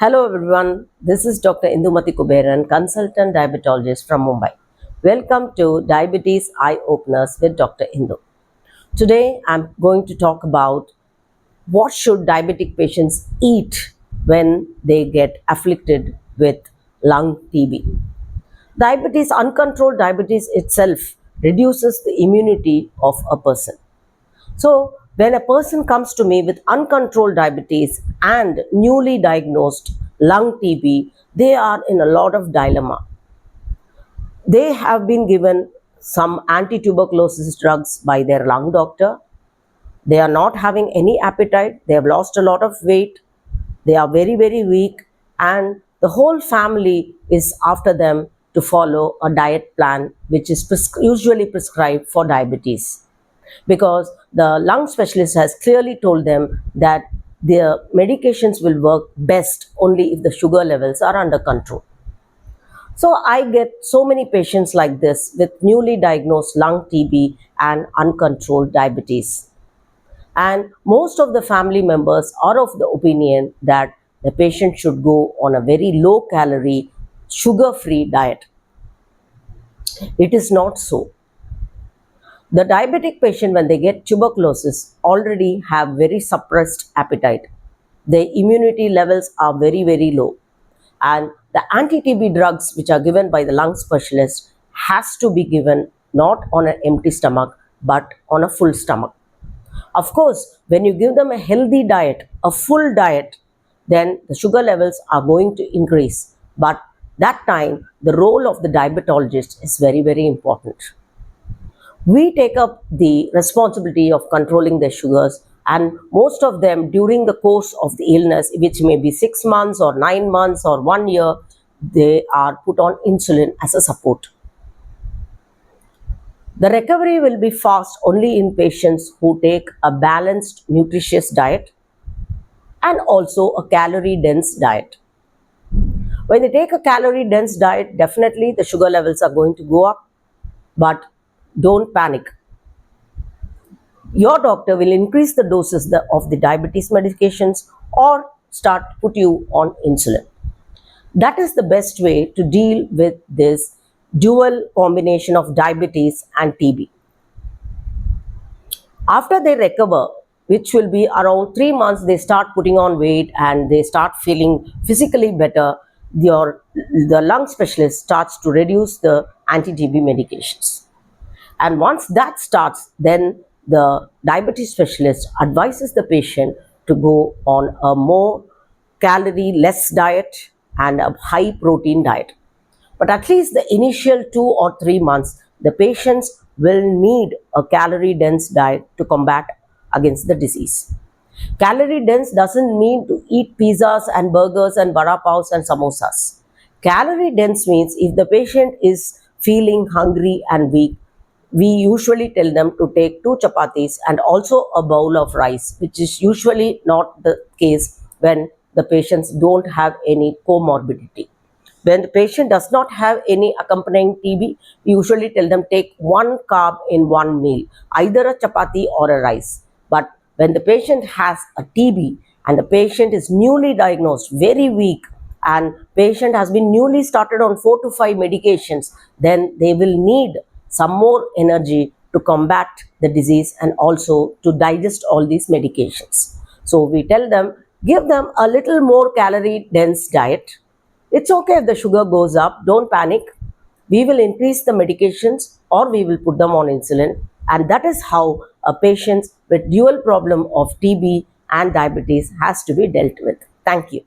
Hello everyone, this is Dr. Indumati Kuberan, consultant diabetologist from Mumbai. Welcome to Diabetes Eye Openers with Dr. Indu. Today I'm going to talk about what should diabetic patients eat when they get afflicted with lung TB. Diabetes, uncontrolled diabetes itself reduces the immunity of a person. So, when a person comes to me with uncontrolled diabetes and newly diagnosed lung TB, they are in a lot of dilemma. They have been given some anti tuberculosis drugs by their lung doctor. They are not having any appetite, they have lost a lot of weight, they are very, very weak, and the whole family is after them to follow a diet plan which is pres- usually prescribed for diabetes because the lung specialist has clearly told them that their medications will work best only if the sugar levels are under control. So I get so many patients like this with newly diagnosed lung TB and uncontrolled diabetes. And most of the family members are of the opinion that the patient should go on a very low calorie, sugar free diet. It is not so. The diabetic patient, when they get tuberculosis, already have very suppressed appetite. Their immunity levels are very, very low. And the anti-TB drugs which are given by the lung specialist has to be given not on an empty stomach, but on a full stomach. Of course, when you give them a healthy diet, a full diet, then the sugar levels are going to increase. But that time, the role of the diabetologist is very, very important we take up the responsibility of controlling their sugars and most of them during the course of the illness which may be 6 months or 9 months or 1 year they are put on insulin as a support. The recovery will be fast only in patients who take a balanced nutritious diet and also a calorie dense diet. When they take a calorie dense diet definitely the sugar levels are going to go up but don't panic. Your doctor will increase the doses of the diabetes medications or start put you on insulin. That is the best way to deal with this dual combination of diabetes and TB. After they recover, which will be around three months, they start putting on weight and they start feeling physically better. Your the lung specialist starts to reduce the anti-TB medications. And once that starts, then the diabetes specialist advises the patient to go on a more calorie less diet and a high protein diet. But at least the initial two or three months, the patients will need a calorie dense diet to combat against the disease. Calorie dense doesn't mean to eat pizzas and burgers and vada paos and samosas. Calorie dense means if the patient is feeling hungry and weak, we usually tell them to take two chapatis and also a bowl of rice, which is usually not the case when the patients don't have any comorbidity. When the patient does not have any accompanying TB, we usually tell them take one carb in one meal, either a chapati or a rice. But when the patient has a TB and the patient is newly diagnosed, very weak, and patient has been newly started on four to five medications, then they will need some more energy to combat the disease and also to digest all these medications. So we tell them, give them a little more calorie dense diet. It's okay if the sugar goes up, don't panic. We will increase the medications or we will put them on insulin. And that is how a patient with dual problem of TB and diabetes has to be dealt with. Thank you.